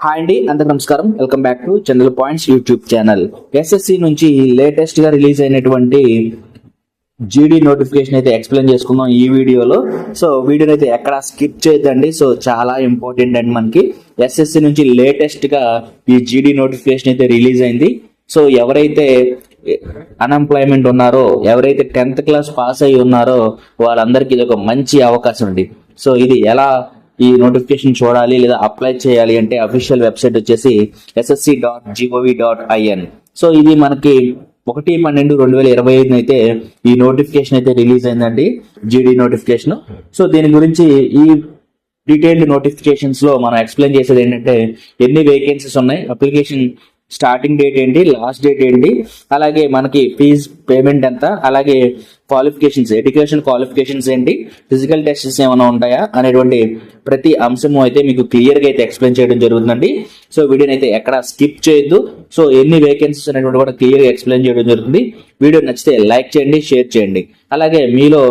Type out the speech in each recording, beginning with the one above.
Hi అండి అందరికి నమస్కారం. Welcome back to Chandra points YouTube channel SSC నుంచి లేటెస్ట్గా రిలీజ్ అయినటువంటి జీడీ నోటిఫికేషన్ అయితే ఎక్స్ప్లెయిన్ చేసుకుందాం ఈ వీడియోలో. సో వీడియోని అయితే ఎక్కడ స్కిప్ చేయొద్దండి. సో చాలా ఇంపార్టెంట్ అండి మనకి. ఎస్ఎస్సి నుంచి లేటెస్ట్గా ఈ జీడీ నోటిఫికేషన్ అయితే రిలీజ్ అయింది. సో ఎవరైతే అన్ఎంప్లాయ్మెంట్ ఉన్నారో ఎవరైతే టెన్త్ క్లాస్ పాస్ అయి ఉన్నారో వాళ్ళందరికీ ఇది ఒక మంచి అవకాశం అండి. సో ఇది ఎలా ఈ నోటిఫికేషన్ చూడాలి లేదా అప్లై చేయాలి అంటే అఫీషియల్ వెబ్సైట్ వచ్చేసి SSC dot gov dot in so ఇది మనకి ఒకటి పన్నెండు రెండు వేల ఇరవై ఐదు అయితే ఈ నోటిఫికేషన్ అయితే రిలీజ్ అయిందండి జీడీ నోటిఫికేషన్ సో దీని గురించి ఈ డీటెయిల్డ్ నోటిఫికేషన్స్లో మనం ఎక్స్ప్లెయిన్ చేసేది ఏంటంటే ఎన్ని వేకెన్సీస్ ఉన్నాయి అప్లికేషన్ స్టార్టింగ్ డేట్ ఏంటి లాస్ట్ డేట్ ఏంటి అలాగే మనకి ఫీజ్ పేమెంట్ ఎంత అలాగే క్వాలిఫికేషన్స్ ఎడ్యుకేషన్ క్వాలిఫికేషన్స్ ఏంటి? ఫిజికల్ టెస్ట్స్ ఏమైనా ఉంటాయా? అనేటువంటి ప్రతి అంశము అయితే మీకు క్లియర్గా అయితే ఎక్స్ప్లెయిన్ చేయడం జరుగుతుందండి. సో వీడియోని అయితే ఎక్కడ స్కిప్ చేయొద్దు. సో ఎన్ని వేకెన్సీస్ అనేటువంటి కూడా క్లియర్గా ఎక్స్ప్లెయిన్ చేయడం జరుగుతుంది. వీడియో నచ్చితే లైక్ చేయండి షేర్ చేయండి. అలాగే మీలో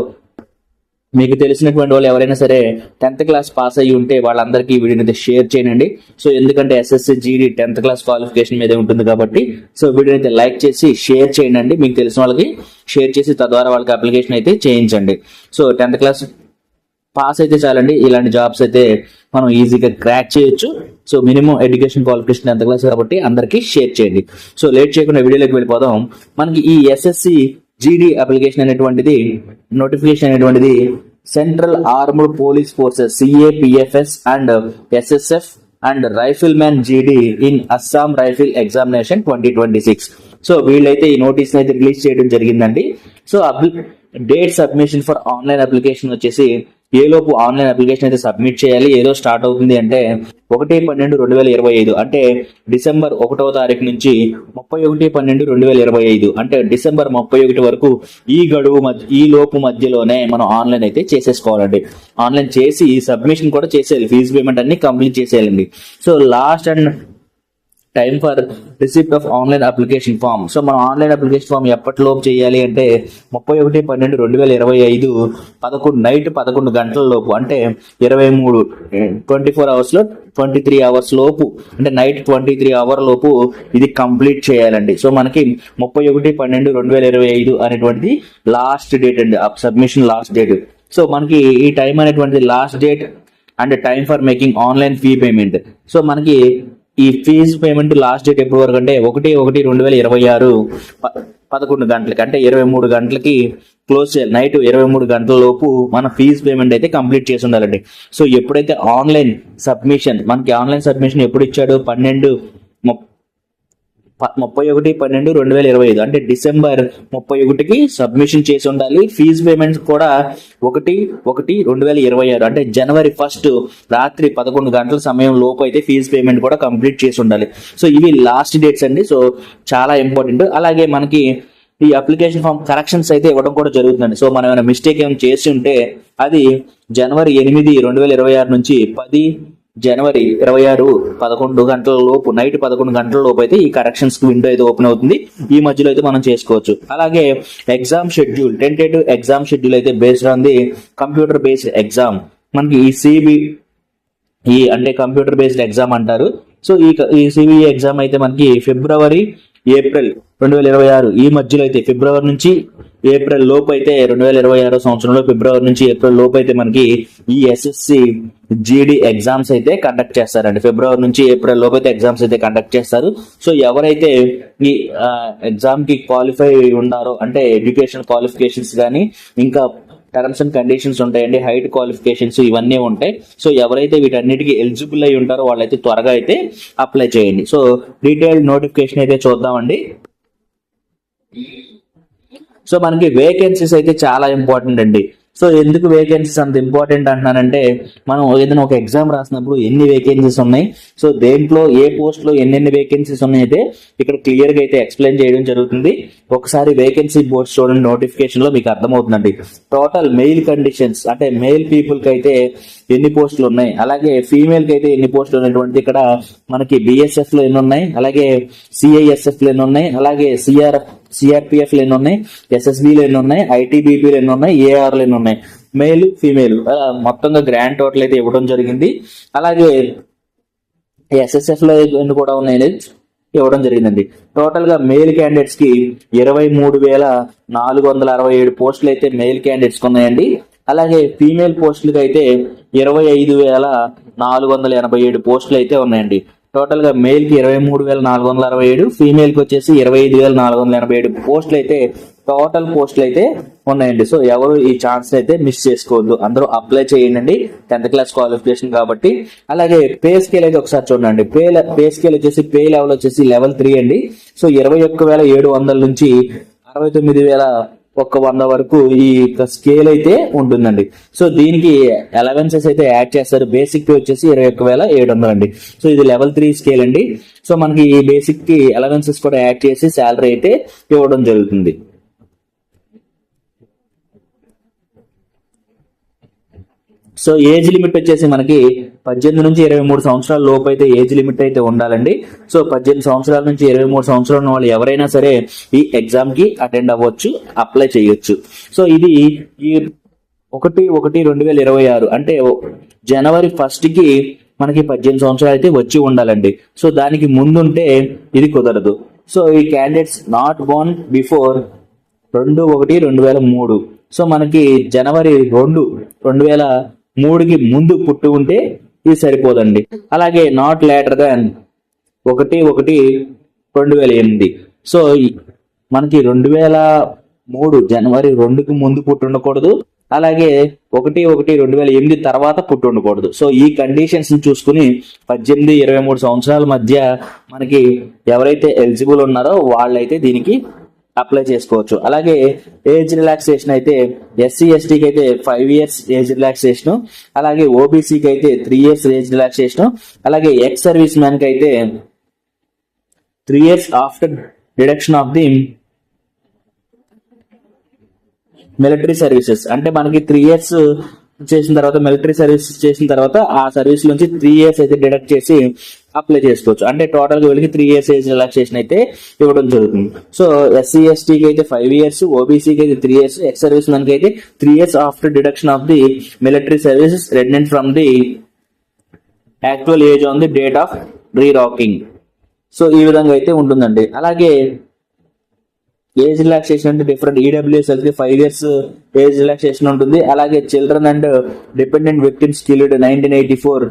మీకు తెలిసినటువంటి వాళ్ళు ఎవరైనా సరే టెన్త్ క్లాస్ పాస్ అయ్యి ఉంటే వాళ్ళందరికీ వీడియోని అయితే షేర్ చేయండి. సో ఎందుకంటే SSC GD tenth class qualification మీద ఉంటుంది కాబట్టి సో వీడియోని అయితే లైక్ చేసి షేర్ చేయండి. మీకు తెలిసిన వాళ్ళకి షేర్ చేసి తద్వారా వాళ్ళకి అప్లికేషన్ అయితే చేయించండి. సో టెన్త్ క్లాస్ పాస్ అయితే చాలండి. ఇలాంటి జాబ్స్ అయితే మనం ఈజీగా క్రాక్ చేయొచ్చు. So minimum education qualification tenth class కాబట్టి అందరికీ షేర్ చేయండి. సో లేట్ చేయకుండా వీడియోలోకి వెళ్ళిపోదాం. మనకి ఈ ఎస్ఎస్సి జీడీ అప్లికేషన్ అనేటువంటిది నోటిఫికేషన్ అనేటువంటిది central armed police forces CAPFs and SSF and rifleman GD in Assam rifle examination twenty twenty six so వీళ్ళైతే ఈ నోటీస్ అయితే రిలీజ్ చేయడం జరిగిందండి. So date submission for online application వచ్చేసి ఏ లోపు ఆన్లైన్ అప్లికేషన్ అయితే సబ్మిట్ చేయాలి ఏదో స్టార్ట్ అవుతుంది అంటే ఒకటి పన్నెండు రెండు వేల ఇరవై ఐదు అంటే డిసెంబర్ ఒకటవ తారీఖు నుంచి ముప్పై ఒకటి పన్నెండు రెండు వేల ఇరవై ఐదు అంటే డిసెంబర్ ముప్పై ఒకటి వరకు ఈ గడువు మధ్య ఈ లోపు మధ్యలోనే మనం ఆన్లైన్ అయితే చేసేసుకోవాలండి. ఆన్లైన్ చేసి సబ్మిషన్ కూడా చేసేయాలి ఫీజు పేమెంట్ అన్ని complete చేసేయాలండి. So last and time for receipt of online application form so మనం ఆన్లైన్ అప్లికేషన్ ఫామ్ ఎప్పటిలోపు చేయాలి అంటే ముప్పై ఒకటి పన్నెండు రెండు వేల ఇరవై ఐదు పదకొండు నైట్ పదకొండు గంటల లోపు అంటే ఇరవై మూడు ట్వంటీ ఫోర్ అవర్స్లో ట్వంటీ త్రీ అవర్స్ లోపు అంటే నైట్ ట్వంటీ త్రీ అవర్ లోపు ఇది కంప్లీట్ చేయాలండి. సో మనకి ముప్పై ఒకటి పన్నెండు రెండు వేల ఇరవై ఐదు అనేటువంటిది లాస్ట్ డేట్ అండి. సబ్మిషన్ లాస్ట్ డేట్ సో మనకి ఈ టైం అనేటువంటిది last date and time for making online fee payment so మనకి ఈ ఫీజు పేమెంట్ లాస్ట్ డేట్ ఎప్పటి వరకు అంటే ఒకటి ఒకటి రెండు వేల ఇరవై ఆరు ప- పదకొండు గంటలకి అంటే ఇరవై మూడు గంటలకి క్లోజ్ చేయాలి నైట్ ఇరవై మూడు గంటల లోపు మన ఫీజు పేమెంట్ అయితే కంప్లీట్ చేసి ఉండాలండి. సో ఎప్పుడైతే ఆన్లైన్ సబ్మిషన్ మనకి ఆన్లైన్ సబ్మిషన్ ఎప్పుడు ఇచ్చాడు? పన్నెండు ముప్పై ఒకటి పన్నెండు రెండు వేల ఇరవై ఐదు అంటే డిసెంబర్ ముప్పై ఒకటికి సబ్మిషన్ చేసి ఉండాలి. ఫీజు పేమెంట్స్ కూడా ఒకటి ఒకటి రెండు వేల ఇరవై ఆరు అంటే జనవరి ఫస్ట్ రాత్రి పదకొండు గంటల సమయం లోపు అయితే ఫీజు పేమెంట్ కూడా కంప్లీట్ చేసి ఉండాలి. సో ఇవి లాస్ట్ డేట్స్ అండి. సో చాలా ఇంపార్టెంట్. అలాగే మనకి ఈ అప్లికేషన్ ఫామ్ కరెక్షన్స్ అయితే ఇవ్వడం కూడా జరుగుతుందండి. సో మనం ఏమైనా మిస్టేక్ ఏమైనా చేసి ఉంటే అది జనవరి ఎనిమిది రెండు వేల ఇరవై ఆరు నుంచి పది జనవరి ఇరవై ఆరు పదకొండు గంటల లోపు నైట్ పదకొండు గంటల లోపు అయితే ఈ కరెక్షన్స్ విండో అయితే ఓపెన్ అవుతుంది. ఈ మధ్యలో అయితే మనం చేసుకోవచ్చు. అలాగే exam schedule tentative exam schedule అయితే based on the computer based exam మనకి ఈ సిబి ఈ అంటే కంప్యూటర్ బేస్డ్ ఎగ్జామ్ అంటారు. సో ఈ ఈ సిబిఈ ఎగ్జామ్ అయితే మనకి ఫిబ్రవరి ఏప్రిల్ రెండు వేల ఇరవై ఆరు ఈ మధ్యలో అయితే ఫిబ్రవరి నుంచి ఏప్రిల్ లోపు అయితే రెండు వేల ఇరవై ఆరో సంవత్సరంలో ఫిబ్రవరి నుంచి ఏప్రిల్ లోపు అయితే మనకి ఈ ఎస్ఎస్సి జీడి ఎగ్జామ్స్ అయితే కండక్ట్ చేస్తారండి. ఫిబ్రవరి నుంచి ఏప్రిల్ లోపు అయితే ఎగ్జామ్స్ అయితే కండక్ట్ చేస్తారు. సో ఎవరైతే ఈ ఎగ్జామ్కి క్వాలిఫై ఉన్నారో అంటే ఎడ్యుకేషన్ క్వాలిఫికేషన్స్ కానీ ఇంకా టర్మ్స్ అండ్ కండిషన్స్ ఉంటాయండి హైట్ క్వాలిఫికేషన్స్ ఇవన్నీ ఉంటాయి. సో ఎవరైతే వీటన్నిటికి ఎలిజిబుల్ అయి ఉంటారో వాళ్ళైతే త్వరగా అయితే అప్లై చేయండి. సో డీటెయిల్డ్ నోటిఫికేషన్ అయితే చూద్దామండి. సో మనకి వేకెన్సీస్ అయితే చాలా ఇంపార్టెంట్ అండి. సో ఎందుకు వేకెన్సీస్ అంత ఇంపార్టెంట్ అంటున్నానంటే మనం ఏదైనా ఒక ఎగ్జామ్ రాసినప్పుడు ఎన్ని వేకెన్సీస్ ఉన్నాయి? సో దేంట్లో ఏ పోస్ట్లో ఎన్నెన్ని వేకెన్సీస్ ఉన్నాయి అయితే ఇక్కడ క్లియర్గా అయితే ఎక్స్ప్లెయిన్ చేయడం జరుగుతుంది. ఒకసారి వేకెన్సీ బోర్డ్స్ చూడండి నోటిఫికేషన్లో మీకు అర్థమవుతుందండి. టోటల్ మెయిల్ కండిషన్స్ అంటే మెయిల్ పీపుల్కి అయితే ఎన్ని పోస్టులు ఉన్నాయి? అలాగే ఫీమేల్కి అయితే ఎన్ని పోస్టులు ఉన్నటువంటి ఇక్కడ మనకి బిఎస్ఎఫ్లో ఎన్ని ఉన్నాయి? అలాగే సిఐఎస్ఎఫ్లో ఎన్ని ఉన్నాయి? అలాగే సిఆర్ సిఆర్పిఎఫ్ ఎన్ని ఉన్నాయి? ఎస్ఎస్బిలు ఎన్ని ఉన్నాయి? ఐటీబీపీలు ఎన్ని ఉన్నాయి? ఏఆర్లు ఎన్ని ఉన్నాయి? మేల్ ఫీమేల్ మొత్తంగా గ్రాండ్ టోటల్ అయితే ఇవ్వడం జరిగింది. అలాగే ఎస్ఎస్ఎఫ్లో ఎన్ని కూడా ఉన్నాయని ఇవ్వడం జరిగిందండి. టోటల్గా మేల్ క్యాండిడేట్స్కి ఇరవై మూడు వేల నాలుగు వందల అరవై ఏడు పోస్టులు అయితే మేల్ క్యాండిడేట్స్ ఉన్నాయండి. అలాగే ఫీమేల్ పోస్టులకి అయితే ఇరవై ఐదు వేల నాలుగు వందల ఎనభై ఏడు పోస్టులు అయితే ఉన్నాయండి. టోటల్గా మేల్కి ఇరవై మూడు వేల నాలుగు వందల అరవై ఏడు ఫీమేల్కి వచ్చేసి ఇరవై ఐదు వేల నాలుగు వందల ఎనభై ఏడు పోస్టులు అయితే టోటల్ పోస్టులు అయితే ఉన్నాయండి. సో ఎవరు ఈ ఛాన్స్ అయితే మిస్ చేసుకోవద్దు. అందరూ అప్లై చేయండి. టెన్త్ క్లాస్ క్వాలిఫికేషన్ కాబట్టి. అలాగే పే స్కేల్ అయితే ఒకసారి చూడండి. పే పే స్కేల్ వచ్చేసి పే లెవెల్ వచ్చేసి లెవెల్ త్రీ అండి. సో ఇరవై ఒక్క వేల ఏడు వందల నుంచి అరవై తొమ్మిది వేల ఒక్క వంద వరకు ఈ స్కేల్ అయితే ఉంటుందండి. సో దీనికి అలవెన్సెస్ అయితే యాడ్ చేస్తారు. బేసిక్ పే వచ్చేసి ఇరవై ఒక్క వేల ఏడు వందలు అండి. సో ఇది లెవెల్ త్రీ స్కేల్ అండి. సో మనకి ఈ బేసిక్కి అలవెన్సెస్ కూడా యాడ్ చేసి శాలరీ అయితే ఇవ్వడం జరుగుతుంది. సో ఏజ్ లిమిట్ వచ్చేసి మనకి పద్దెనిమిది నుంచి ఇరవై మూడు సంవత్సరాల లోపు అయితే ఏజ్ లిమిట్ అయితే ఉండాలండి. సో పద్దెనిమిది సంవత్సరాల నుంచి ఇరవై మూడు సంవత్సరాలు ఉన్న వాళ్ళు ఎవరైనా సరే ఈ ఎగ్జామ్కి అటెండ్ అవ్వచ్చు అప్లై చేయొచ్చు. సో ఇది ఈ ఒకటి ఒకటి రెండు వేల ఇరవై ఆరు అంటే జనవరి ఫస్ట్కి మనకి పద్దెనిమిది సంవత్సరాలు అయితే వచ్చి ఉండాలండి. సో దానికి ముందుంటే ఇది కుదరదు. సో ఈ క్యాండిడేట్స్ నాట్ బోర్న్ బిఫోర్ రెండు ఒకటి రెండు వేల మూడు. సో మనకి జనవరి రెండు రెండు వేల మూడుకి ముందు పుట్టి ఉంటే ఇది సరిపోదండి. అలాగే నాట్ లేటర్ దాన్ ఒకటి ఒకటి రెండు వేల ఎనిమిది. సో మనకి రెండు వేల మూడు జనవరి రెండుకి ముందు పుట్టి ఉండకూడదు. అలాగే ఒకటి ఒకటి రెండు వేల ఎనిమిది తర్వాత పుట్టి ఉండకూడదు. సో ఈ కండిషన్స్ చూసుకుని పద్దెనిమిది ఇరవై మూడు సంవత్సరాల మధ్య మనకి ఎవరైతే ఎలిజిబుల్ ఉన్నారో వాళ్ళైతే దీనికి అప్లై చేసుకోవచ్చు. అలాగే ఏజ్ రిలాక్సేషన్ అయితే ఎస్సీ ఎస్టీకి అయితే ఫైవ్ ఇయర్స్ ఏజ్ రిలాక్సేషన్ అలాగే ఓబీసీకి అయితే త్రీ ఇయర్స్ ఏజ్ రిలాక్సేషన్ అలాగే ఎక్స్ సర్వీస్ మ్యాన్కి అయితే three years after deduction of the military services అంటే మనకి త్రీ ఇయర్స్ చేసిన తర్వాత మిలిటరీ సర్వీస్ చేసిన తర్వాత ఆ సర్వీస్ నుంచి త్రీ ఇయర్స్ అయితే డిడక్ట్ చేసి అప్లై చేసుకోవచ్చు. అంటే టోటల్గా వీళ్ళకి త్రీ ఇయర్స్ ఏజ్ రిలాక్సేషన్ అయితే ఇవ్వడం జరుగుతుంది. సో ఎస్సీ ఎస్టీకి అయితే ఫైవ్ ఇయర్స్ ఓబీసీకి అయితే three years ex service men అయితే three years after deduction of the military services rendered from the actual age on the date of reckoning so ఈ విధంగా అయితే ఉంటుందండి. అలాగే ఏజ్ రిలాక్సేషన్ అంటే డిఫరెంట్ ఈడబ్ల్యూఎస్కి ఫైవ్ ఇయర్స్ ఏజ్ రిలాక్సేషన్ ఉంటుంది. అలాగే children and dependent victims killed nineteen eighty four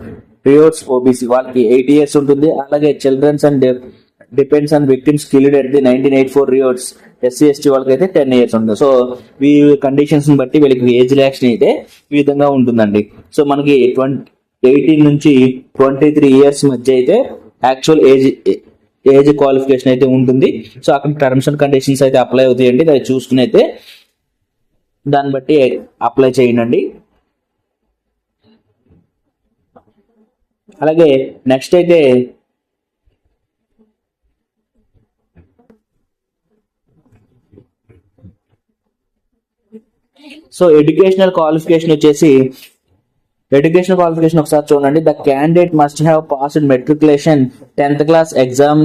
ప్రియోర్స్ OBC వాళ్ళకి ఎయిట్ ఇయర్స్ ఉంటుంది. అలాగే childrens and depends on victims killed at the nineteen eight four riots SC ST వాళ్ళకి అయితే ten years ఉంటుంది. So ఈ conditions బట్టి వీళ్ళకి ఏజ్ రిలాక్షన్ అయితే ఈ విధంగా ఉంటుందండి. సో మనకి ట్వంటీ ఎయిటీన్ నుంచి ట్వంటీ త్రీ ఇయర్స్ మధ్య అయితే యాక్చువల్ ఏజ్ ఏజ్ క్వాలిఫికేషన్ అయితే ఉంటుంది. సో అక్కడ టర్మ్స్ అండ్ కండిషన్స్ అయితే అప్లై అవుతాయండి. అది చూసుకుని అయితే దాన్ని బట్టి అప్లై చేయండి అలాగే నెక్స్ట్ అయితే సో ఎడ్యుకేషనల్ క్వాలిఫికేషన్ వచ్చేసి ఎడ్యుకేషన్ క్వాలిఫికేషన్ ఒకసారి చూడండి. The candidate must have passed matriculation tenth class exam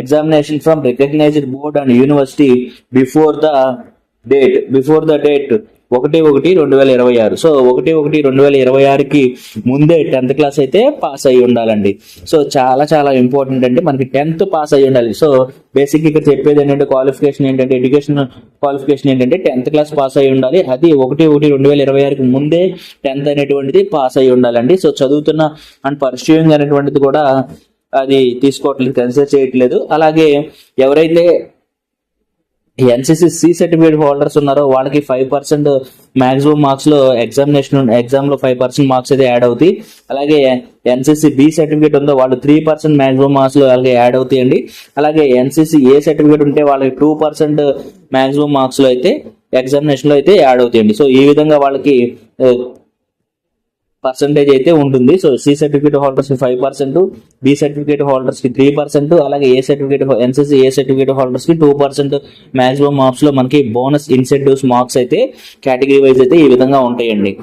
examination from recognised board and university before the date before the date ఒకటి ఒకటి రెండు వేల ఇరవై ఆరు. సో ఒకటి ఒకటి రెండు వేల ఇరవై ఆరుకి ముందే టెన్త్ క్లాస్ అయితే పాస్ అయ్యి ఉండాలండి. సో చాలా చాలా ఇంపార్టెంట్ అంటే మనకి టెన్త్ పాస్ అయ్యి ఉండాలి. సో బేసిక్ ఇక్కడ చెప్పేది ఏంటంటే క్వాలిఫికేషన్ ఏంటంటే ఎడ్యుకేషన్ క్వాలిఫికేషన్ ఏంటంటే టెన్త్ క్లాస్ పాస్ అయ్యి ఉండాలి. అది ఒకటి ఒకటి రెండు వేల ఇరవై ఆరుకి ముందే టెన్త్ అనేటువంటిది పాస్ అయ్యి ఉండాలండి. సో చదువుతున్న అండ్ పర్స్యూయింగ్ అనేటువంటిది కూడా అది తీసుకోవట్లేదు కన్సిడర్ చేయట్లేదు. అలాగే ఎవరైతే ఎన్సీసీ సి సర్టిఫికేట్ హోల్డర్స్ ఉన్నారో వాళ్ళకి ఫైవ్ పర్సెంట్ మాక్సిమం మార్క్స్లో ఎగ్జామినేషన్ ఎగ్జామ్లో ఫైవ్ పర్సెంట్ మార్క్స్ అయితే యాడ్ అవుతాయి. అలాగే ఎన్సీసీ బి సర్టిఫికేట్ ఉందో వాళ్ళు త్రీ పర్సెంట్ మాక్సిమం మార్క్స్లో అలాగే యాడ్ అవుతాయండి. అలాగే ఎన్సీసీ ఏ సర్టిఫికేట్ ఉంటే వాళ్ళకి టూ పర్సెంట్ మాక్సిమం మార్క్స్లో అయితే ఎగ్జామినేషన్లో అయితే యాడ్ అవుతాయండి. సో ఈ విధంగా వాళ్ళకి పర్సంటేజ్ అయితే ఉంటుంది. సో సి సర్టిఫికేట్ హోల్డర్స్కి ఫైవ్ పర్సెంట్ బి సర్టిఫికేట్ హోల్డర్స్కి త్రీ పర్సెంట్ అలాగే A certificate NCC A certificate హోల్డర్స్కి two percent maximum మార్క్స్లో మనకి బోనస్ ఇన్సెంటివ్స్ మార్క్స్ అయితే కేటగిరీ వైజ్ అయితే ఈ విధంగా ఉంటాయండి.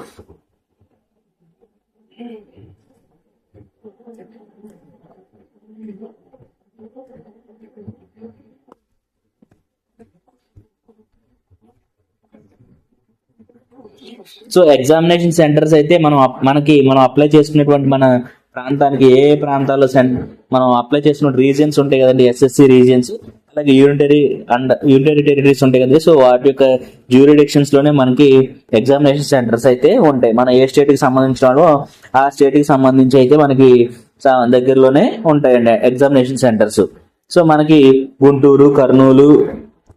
సో ఎగ్జామినేషన్ సెంటర్స్ అయితే మనం మనకి మనం అప్లై చేసుకునేటువంటి మన ప్రాంతానికి ఏ ప్రాంతాల్లో సెన్ మనం అప్లై చేసిన రీజియన్స్ ఉంటాయి కదండి ఎస్ఎస్సి రీజియన్స్ అలాగే యూనిటరీ అండ్ యూనిటరీ టెరిటరీస్ ఉంటాయి కదండి. సో వాటి యొక్క జ్యూరిడిక్షన్స్లోనే మనకి ఎగ్జామినేషన్ సెంటర్స్ అయితే ఉంటాయి. మన ఏ స్టేట్కి సంబంధించిన వాళ్ళో ఆ స్టేట్కి సంబంధించి అయితే మనకి దగ్గరలోనే ఉంటాయండి ఎగ్జామినేషన్ సెంటర్స్ సో మనకి గుంటూరు కర్నూలు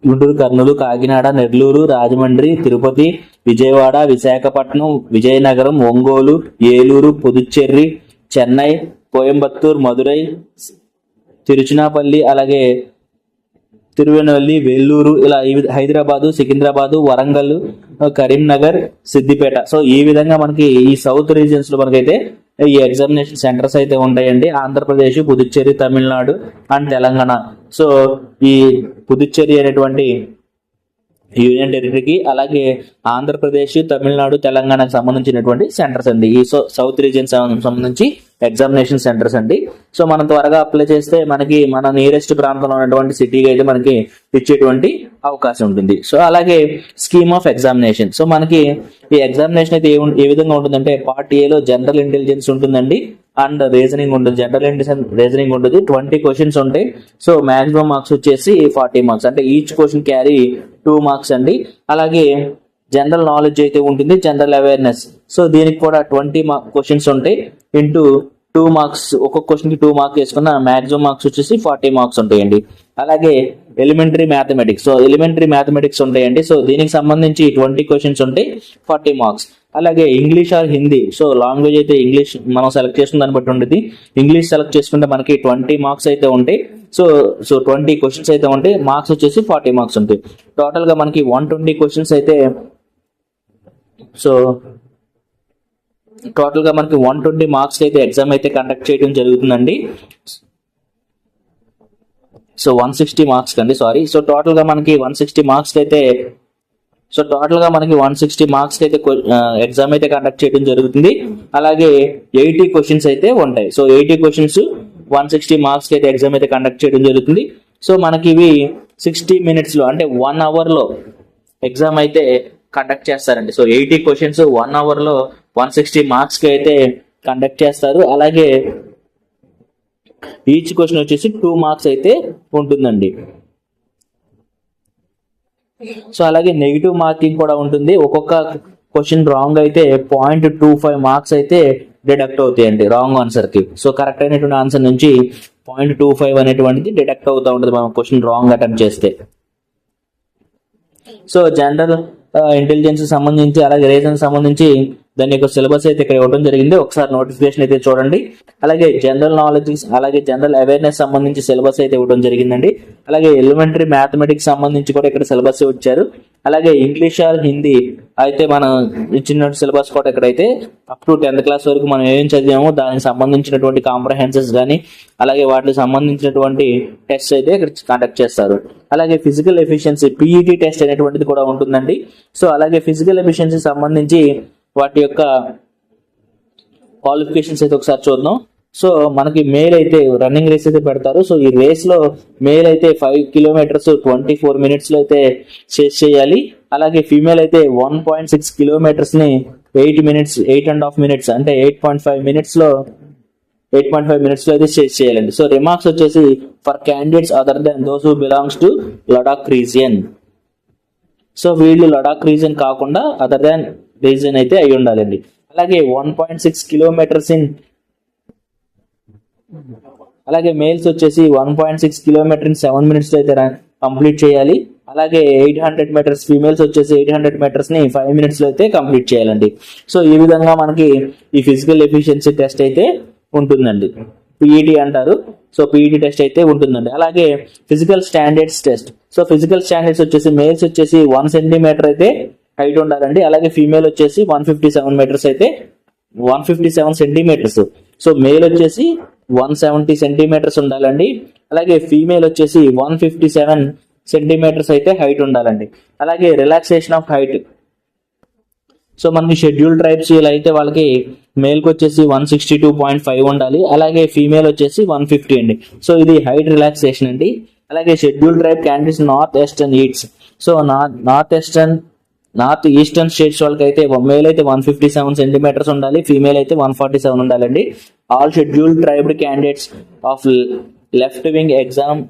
గుంటూరు కర్నూలు కాకినాడ నెల్లూరు రాజమండ్రి తిరుపతి విజయవాడ విశాఖపట్నం విజయనగరం ఒంగోలు ఏలూరు పుదుచ్చేరి చెన్నై కోయంబత్తూర్ మదురై తిరుచునాపల్లి అలాగే తిరువెనవల్లి వెల్లూరు ఇలా ఈ హైదరాబాదు సికింద్రాబాదు వరంగల్ కరీంనగర్ సిద్దిపేట. సో ఈ విధంగా మనకి ఈ సౌత్ రీజియన్స్లో మనకైతే ఈ ఎగ్జామినేషన్ సెంటర్స్ అయితే ఉంటాయండి. ఆంధ్రప్రదేశ్ పుదుచ్చేరి తమిళనాడు అండ్ తెలంగాణ. సో ఈ పుదుచ్చేరి అనేటువంటి యూనియన్ టెరిటరీకి అలాగే ఆంధ్రప్రదేశ్ తమిళనాడు తెలంగాణకు సంబంధించినటువంటి సెంటర్స్ అండి. ఈ సో సౌత్ రీజియన్ సంబంధించి ఎగ్జామినేషన్ సెంటర్స్ అండి. సో మనం త్వరగా అప్లై చేస్తే మనకి మన నియరెస్ట్ ప్రాంతంలో ఉన్నటువంటి సిటీకి అయితే మనకి ఇచ్చేటువంటి అవకాశం ఉంటుంది. సో అలాగే స్కీమ్ ఆఫ్ ఎగ్జామినేషన్ సో మనకి ఈ ఎగ్జామినేషన్ అయితే ఏ ఏ విధంగా ఉంటుందంటే పార్ట్ ఏలో జనరల్ ఇంటెలిజెన్స్ ఉంటుందండి. అండ్ రీజనింగ్ ఉంటుంది. జనరల్ ఇంటెలిజెన్స్ రీజనింగ్ ఉంటుంది. ట్వంటీ క్వశ్చన్స్ ఉంటాయి. సో మాక్సిమం మార్క్స్ వచ్చేసి ఫార్టీ మార్క్స్ అంటే each question carry two marks అండి. అలాగే జనరల్ నాలెడ్జ్ అయితే ఉంటుంది జనరల్ అవేర్నెస్ సో దీనికి కూడా ట్వంటీ మార్క్ క్వశ్చన్స్ ఉంటాయి. ఇంటూ టూ మార్క్స్ ఒక్కొక్క క్వశ్చన్కి టూ మార్క్స్ వేసుకున్న మాక్సిమం మార్క్స్ వచ్చేసి ఫార్టీ మార్క్స్ ఉంటాయండి. అలాగే elementary mathematics so elementary mathematics ఉంటాయండి. సో దీనికి సంబంధించి ట్వంటీ క్వశ్చన్స్ ఉంటాయి ఫార్టీ మార్క్స్ అలాగే English or Hindi so language అయితే ఇంగ్లీష్ మనం సెలెక్ట్ చేసుకున్న దాన్ని బట్టి ఉంటుంది. ఇంగ్లీష్ సెలెక్ట్ చేసుకుంటే మనకి ట్వంటీ మార్క్స్ అయితే ఉంటాయి. సో సో ట్వంటీ క్వశ్చన్స్ అయితే ఉంటాయి. మార్క్స్ వచ్చేసి ఫార్టీ మార్క్స్ ఉంటాయి. టోటల్గా మనకి వన్ ట్వంటీ క్వశ్చన్స్ అయితే సో టోటల్గా మనకి వన్ ట్వంటీ మార్క్స్ అయితే ఎగ్జామ్ అయితే కండక్ట్ చేయడం జరుగుతుందండి. సో వన్ సిక్స్టీ మార్క్స్ అండి సారీ సో టోటల్గా మనకి వన్ సిక్స్టీ మార్క్స్ అయితే సో టోటల్గా మనకి వన్ సిక్స్టీ మార్క్స్ అయితే ఎగ్జామ్ అయితే కండక్ట్ చేయడం జరుగుతుంది. అలాగే ఎయిటీ క్వశ్చన్స్ అయితే ఉంటాయి. So eighty questions one sixty marks అయితే ఎగ్జామ్ అయితే కండక్ట్ చేయడం జరుగుతుంది. సో మనకి ఇవి సిక్స్టీ మినిట్స్లో అంటే వన్ అవర్లో ఎగ్జామ్ అయితే కండక్ట్ చేస్తారండి. సో ఎయిటీ క్వశ్చన్స్ వన్ అవర్లో వన్ సిక్స్టీ మార్క్స్కి అయితే కండక్ట్ చేస్తారు. అలాగే ఈచ్ క్వశ్చన్ వచ్చేసి టూ మార్క్స్ అయితే ఉంటుందండి. సో అలాగే నెగిటివ్ మార్కింగ్ కూడా ఉంటుంది. ఒక్కొక్క క్వశ్చన్ రాంగ్ అయితే పాయింట్ టూ ఫైవ్ మార్క్స్ అయితే డిడక్ట్ అవుతాయండి రాంగ్ ఆన్సర్కి. సో కరెక్ట్ అయినటువంటి ఆన్సర్ నుంచి పాయింట్ టూ ఫైవ్ అనేటువంటిది డిడక్ట్ అవుతా ఉంటుంది మనం క్వశ్చన్ రాంగ్ అటెంప్ట్ చేస్తే. సో జనరల్ ఇంటెలిజెన్స్ సంబంధించి అలాగే రీజన్ సంబంధించి దాని యొక్క సిలబస్ అయితే ఇక్కడ ఇవ్వడం జరిగింది. ఒకసారి నోటిఫికేషన్ అయితే చూడండి. అలాగే జనరల్ నాలెడ్జ్ అలాగే జనరల్ అవేర్నెస్ సంబంధించి సిలబస్ అయితే ఇవ్వడం జరిగిందండి. అలాగే ఎలిమెంటరీ మ్యాథమెటిక్స్ సంబంధించి కూడా ఇక్కడ సిలబస్ ఇచ్చారు. అలాగే ఇంగ్లీష్ ఆర్ హిందీ అయితే మనం ఇచ్చిన సిలబస్ కూడా ఇక్కడైతే అప్ టు టెన్త్ క్లాస్ వరకు మనం ఏం చదివామో దానికి సంబంధించినటువంటి కాంప్రహెన్సెస్ కానీ అలాగే వాటికి సంబంధించినటువంటి టెస్ట్ అయితే ఇక్కడ కండక్ట్ చేస్తారు. అలాగే ఫిజికల్ ఎఫిషియన్సీ పీఈటీ టెస్ట్ అనేటువంటిది కూడా ఉంటుందండి. సో అలాగే ఫిజికల్ ఎఫిషియన్సీ సంబంధించి వాటి యొక్క క్వాలిఫికేషన్స్ అయితే ఒకసారి చూద్దాం. సో మనకి మేల్ అయితే రన్నింగ్ రేస్ అయితే పెడతారు. సో ఈ రేస్లో మేల్ అయితే ఫైవ్ కిలోమీటర్స్ ట్వంటీ ఫోర్ మినిట్స్లో అయితే చేసి చేయాలి. అలాగే ఫీమేల్ అయితే one point six కిలోమీటర్స్ని eight minutes eight and half minutes అంటే ఎయిట్ పాయింట్ ఫైవ్ మినిట్స్లో ఎయిట్ పాయింట్ ఫైవ్ మినిట్స్లో అయితే చేసి చేయాలండి. సో రిమార్క్స్ వచ్చేసి for candidates other than those who belongs to Ladakh region so వీళ్ళు లడాక్ రీజియన్ కాకుండా అదర్ దాన్ రీజన్ అయితే అయి ఉండాలండి. అలాగే one point six kilometres in అలాగే మేల్స్ వచ్చేసి one point six kilometre in seven మినిట్స్లో అయితే కంప్లీట్ చేయాలి. అలాగే ఎయిట్ హండ్రెడ్ మీటర్స్ ఫీమేల్స్ వచ్చేసి ఎయిట్ హండ్రెడ్ మీటర్స్ని ఫైవ్ మినిట్స్లో అయితే కంప్లీట్ చేయాలండి. సో ఈ విధంగా మనకి ఈ ఫిజికల్ ఎఫిషియన్సీ టెస్ట్ అయితే ఉంటుందండి. పిఈటి అంటారు. సో పిఈటి టెస్ట్ అయితే ఉంటుందండి. అలాగే physical standards test so physical standards వచ్చేసి మేల్స్ వచ్చేసి వన్ సెంటీమీటర్ అయితే హైట్ ఉండాలండి. అలాగే ఫీమేల్ వచ్చేసి వన్ ఫిఫ్టీ సెవెన్ మీటర్స్ అయితే one fifty seven centimetres so male వచ్చేసి వన్ సెవెంటీ సెంటీమీటర్స్ ఉండాలండి. అలాగే ఫీమేల్ వచ్చేసి వన్ ఫిఫ్టీ సెవెన్ సెంటీమీటర్స్ అయితే హైట్ ఉండాలండి. అలాగే రిలాక్సేషన్ ఆఫ్ హైట్ సో మనకి షెడ్యూల్ ట్రైబ్స్ ఇలా అయితే వాళ్ళకి మేల్కి వచ్చేసి one sixty two point five ఉండాలి. అలాగే ఫీమేల్ వచ్చేసి వన్ ఫిఫ్టీ అండి. సో ఇది హైట్ రిలాక్సేషన్ అండి. అలాగే schedule tribe candidates north western eats so north western north eastern states వాళ్ళకి అయితే మేల్ అయితే వన్ ఫిఫ్టీ సెవెన్ సెంటీమీటర్స్ ఉండాలి ఫీమేల్ అయితే వన్ ఫార్టీ సెవెన్ ఉండాలండి. All scheduled tribes candidates of left wing exam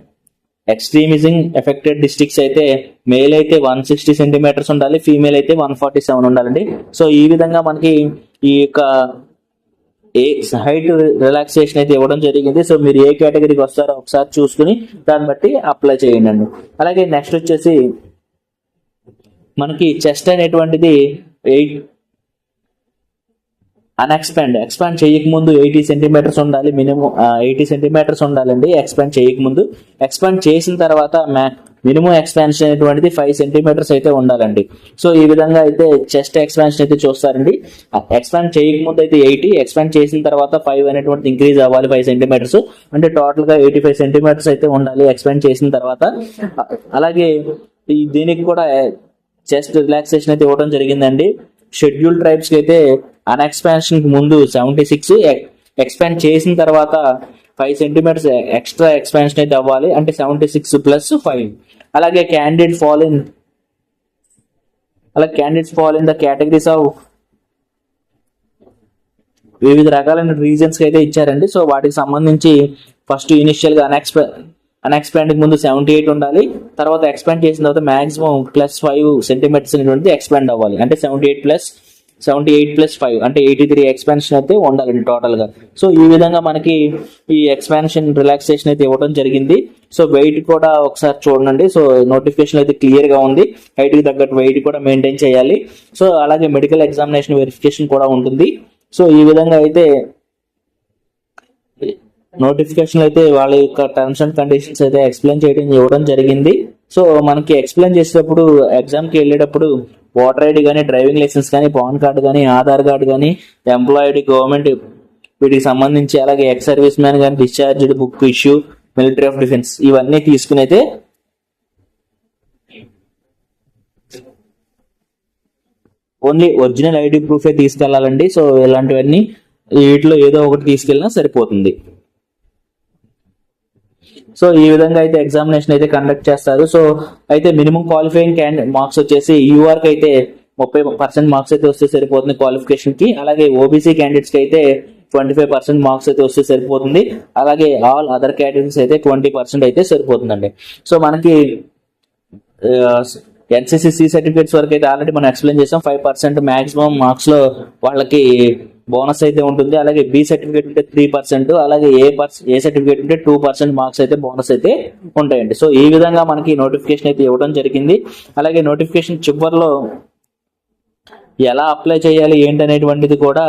extremism affected districts అయితే male అయితే one sixty centimetres ఉండాలి female అయితే వన్ ఫార్టీ సెవెన్ ఉండాలండి. సో ఈ విధంగా మనకి ఈ యొక్క ఏ హైట్ రిలాక్సేషన్ అయితే ఇవ్వడం జరిగింది. సో మీరు ఏ కేటగిరీకి వస్తారో ఒకసారి చూసుకుని దాన్ని బట్టి అప్లై చేయండి అలాగే నెక్స్ట్ వచ్చేసి మనకి చెస్ట్ అనేటువంటిది ఎయిట్ అన్ఎక్స్పాండ్ ఎక్స్పాండ్ చేయక ముందు ఎయిటీ సెంటీమీటర్స్ ఉండాలి మినిమం ఎయిటీ సెంటీమీటర్స్ ఉండాలండి ఎక్స్పాండ్ చేయకముందు ఎక్స్పాండ్ చేసిన తర్వాత మ్యా మినిమం ఎక్స్పాన్షన్ అనేటువంటిది ఫైవ్ సెంటీమీటర్స్ అయితే ఉండాలండి. సో ఈ విధంగా అయితే చెస్ట్ ఎక్స్పాన్షన్ అయితే చూస్తారండి. ఎక్స్పాండ్ చేయక ముందు అయితే ఎయిటీ ఎక్స్పాండ్ చేసిన తర్వాత ఫైవ్ అనేటువంటిది ఇంక్రీజ్ అవ్వాలి ఫైవ్ సెంటీమీటర్స్ అంటే టోటల్గా ఎయిటీ ఫైవ్ సెంటీమీటర్స్ అయితే ఉండాలి ఎక్స్పాండ్ చేసిన తర్వాత. అలాగే ఈ దీనికి కూడా చెస్ట్ రిలాక్సేషన్ అయితే ఇవ్వడం జరిగిందండి. షెడ్యూల్ ట్రైబ్స్కి అయితే అన్ఎక్స్పాన్షన్కి ముందు సెవెంటీ సిక్స్ ఎక్స్పాండ్ చేసిన తర్వాత ఫైవ్ సెంటీమీటర్స్ ఎక్స్ట్రా ఎక్స్పాన్షన్ అయితే అవ్వాలి. అంటే సెవెంటీ సిక్స్ ప్లస్ ఫైవ్ అలాగే క్యాండిడేట్ ఫాల్ ఇన్ అలాగే candidates fall in the categories of వివిధ రకాలైన రీజన్స్ అయితే ఇచ్చారండి. సో వాటికి సంబంధించి ఫస్ట్ ఇనిషియల్గా అన్ఎక్స్పాండ్కి ముందు సెవెంటీ ఎయిట్ ఉండాలి. తర్వాత ఎక్స్పాండ్ చేసిన తర్వాత మాక్సిమం ప్లస్ ఫైవ్ సెంటీమీటర్స్ అనేటువంటిది ఎక్స్పాండ్ అవ్వాలి. అంటే seventy eight plus seventy eight plus five అంటే ఎయిటీ త్రీ ఎక్స్పాన్షన్ అయితే ఉండాలండి టోటల్గా సో ఈ విధంగా మనకి ఈ ఎక్స్పాన్షన్ రిలాక్సేషన్ అయితే ఇవ్వడం జరిగింది. సో వెయిట్ కూడా ఒకసారి చూడండి. సో నోటిఫికేషన్ అయితే క్లియర్గా ఉంది. హైట్కి తగ్గట్టు వెయిట్ కూడా మెయింటైన్ చేయాలి. సో అలాగే మెడికల్ ఎగ్జామినేషన్ వెరిఫికేషన్ కూడా ఉంటుంది. సో ఈ విధంగా అయితే నోటిఫికేషన్ అయితే వాళ్ళ యొక్క టర్మ్స్ అండ్ కండిషన్స్ అయితే ఎక్స్ప్లెయిన్ చేయడం ఇవ్వడం జరిగింది. సో మనకి ఎక్స్ప్లెయిన్ చేసేటప్పుడు ఎగ్జామ్కి వెళ్ళేటప్పుడు ఓటర్ ఐడి కానీ డ్రైవింగ్ లైసెన్స్ కానీ పాన్ కార్డు కానీ ఆధార్ కార్డు కానీ ఎంప్లాయిడ్ గవర్నమెంట్ వీటికి సంబంధించి అలాగే ఎక్స్ సర్వీస్ మ్యాన్ కానీ discharged book issue military of defence ఇవన్నీ తీసుకుని అయితే ఓన్లీ ఒరిజినల్ ఐడి ప్రూఫే తీసుకెళ్ళాలండి. సో ఇలాంటివన్నీ వీటిలో ఏదో ఒకటి తీసుకెళ్ళినా సరిపోతుంది. సో ఈ విధంగా అయితే ఎగ్జామినేషన్ అయితే కండక్ట్ చేస్తారు. సో అయితే మినిమం క్వాలిఫైయింగ్ క్యాండిడేట్ మార్క్స్ వచ్చేసి యూఆర్కి అయితే ముప్పై పర్సెంట్ మార్క్స్ అయితే వస్తే సరిపోతుంది క్వాలిఫికేషన్కి. అలాగే ఓబీసీ క్యాండిడేట్స్కి అయితే ట్వంటీ ఫైవ్ పర్సెంట్ మార్క్స్ అయితే వస్తే సరిపోతుంది. అలాగే ఆల్ అదర్ కేటగిరీస్ అయితే ట్వంటీ పర్సెంట్ అయితే సరిపోతుందండి. సో మనకి ఎన్సీసీ సర్టిఫికేట్స్ వరకు అయితే ఆల్రెడీ మనం ఎక్స్ప్లెయిన్ చేసాం. ఫైవ్ పర్సెంట్ మాక్సిమం మార్క్స్లో వాళ్ళకి బోనస్ అయితే ఉంటుంది. అలాగే బి సర్టిఫికేట్ ఉంటే త్రీ పర్సెంట్ అలాగే ఏ పర్స్ ఏ సర్టిఫికేట్ ఉంటే టూ పర్సెంట్ మార్క్స్ అయితే బోనస్ అయితే ఉంటాయండి. సో ఈ విధంగా మనకి నోటిఫికేషన్ అయితే ఇవ్వడం జరిగింది. అలాగే నోటిఫికేషన్ చివరిలో ఎలా అప్లై చేయాలి ఏంటి అనేటువంటిది కూడా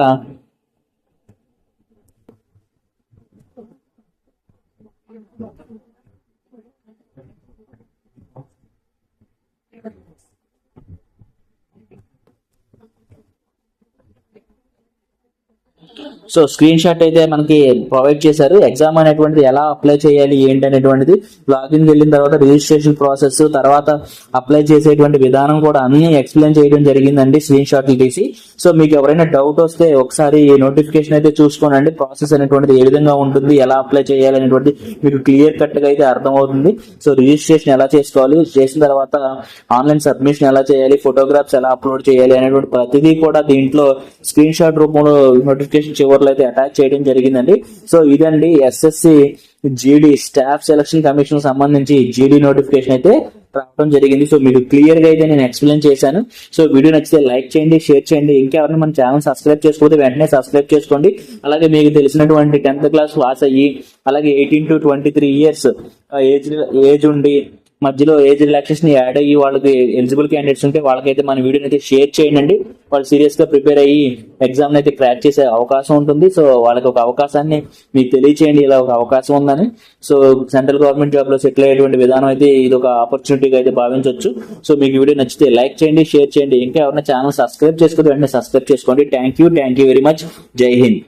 సో స్క్రీన్ షాట్ అయితే మనకి ప్రొవైడ్ చేశారు. ఎగ్జామ్ అనేటువంటిది ఎలా అప్లై చేయాలి ఏంటి అనేటువంటిది లాగిన్ వెళ్ళిన తర్వాత రిజిస్ట్రేషన్ ప్రాసెస్ తర్వాత అప్లై చేసేటువంటి విధానం కూడా అన్ని ఎక్స్ప్లెయిన్ చేయడం జరిగిందండి స్క్రీన్ షాట్లు తీసి. సో మీకు ఎవరైనా డౌట్ వస్తే ఒకసారి నోటిఫికేషన్ అయితే చూసుకోనండి. ప్రాసెస్ అనేటువంటిది ఏ విధంగా ఉంటుంది ఎలా అప్లై చేయాలి అనేటువంటిది మీకు క్లియర్ కట్గా అయితే అర్థమవుతుంది. సో రిజిస్ట్రేషన్ ఎలా చేసుకోవాలి చేసిన తర్వాత ఆన్లైన్ సబ్మిషన్ ఎలా చేయాలి ఫోటోగ్రాఫ్స్ ఎలా అప్లోడ్ చేయాలి అనేటువంటి ప్రతిదీ కూడా దీంట్లో స్క్రీన్ షాట్ రూపంలో నోటిఫికేషన్ చివరిలో అయితే అటాచ్ చేయడం జరిగిందండి. సో ఇదండి SSC GD staff selection commission సంబంధించి జీడీ నోటిఫికేషన్ అయితే రావడం జరిగింది. సో మీకు క్లియర్గా అయితే నేను ఎక్స్ప్లెయిన్ చేశాను. సో వీడియో నచ్చితే లైక్ చేయండి షేర్ చేయండి. ఇంకెవరైనా మన ఛానల్ సబ్స్క్రైబ్ చేసుకోతే వెంటనే సబ్స్క్రైబ్ చేసుకోండి. అలాగే మీకు తెలిసినటువంటి టెన్త్ క్లాస్ పాస్ అయ్యి అలాగే eighteen to twenty three years age age ఉండి మధ్యలో ఏజ్ రిలాక్సేషన్ యాడ్ అయ్యి వాళ్ళకి ఎలిజిబుల్ క్యాండిడేట్స్ ఉంటే వాళ్ళకైతే మన వీడియోని అయితే షేర్ చేయండి. వాళ్ళు సీరియస్గా ప్రిపేర్ అయ్యి ఎగ్జామ్ అయితే క్రాక్ చేసే అవకాశం ఉంటుంది. సో వాళ్ళకి ఒక అవకాశాన్ని మీకు తెలియచేయండి. ఇలా ఒక అవకాశం ఉందని. సో సెంట్రల్ గవర్నమెంట్ జాబ్లో సెటిల్ అయ్యేటువంటి విధానం అయితే ఇది ఒక ఆపర్చునిటీగా అయితే భావించవచ్చు సో మీకు వీడియో నచ్చితే లైక్ చేయండి షేర్ చేయండి. ఇంకా ఎవరైనా ఛానల్ సబ్స్క్రైబ్ చేసుకోండి వెంటనే సబ్స్క్రైబ్ చేసుకోండి. Thank you thank you very much. జై హింద్.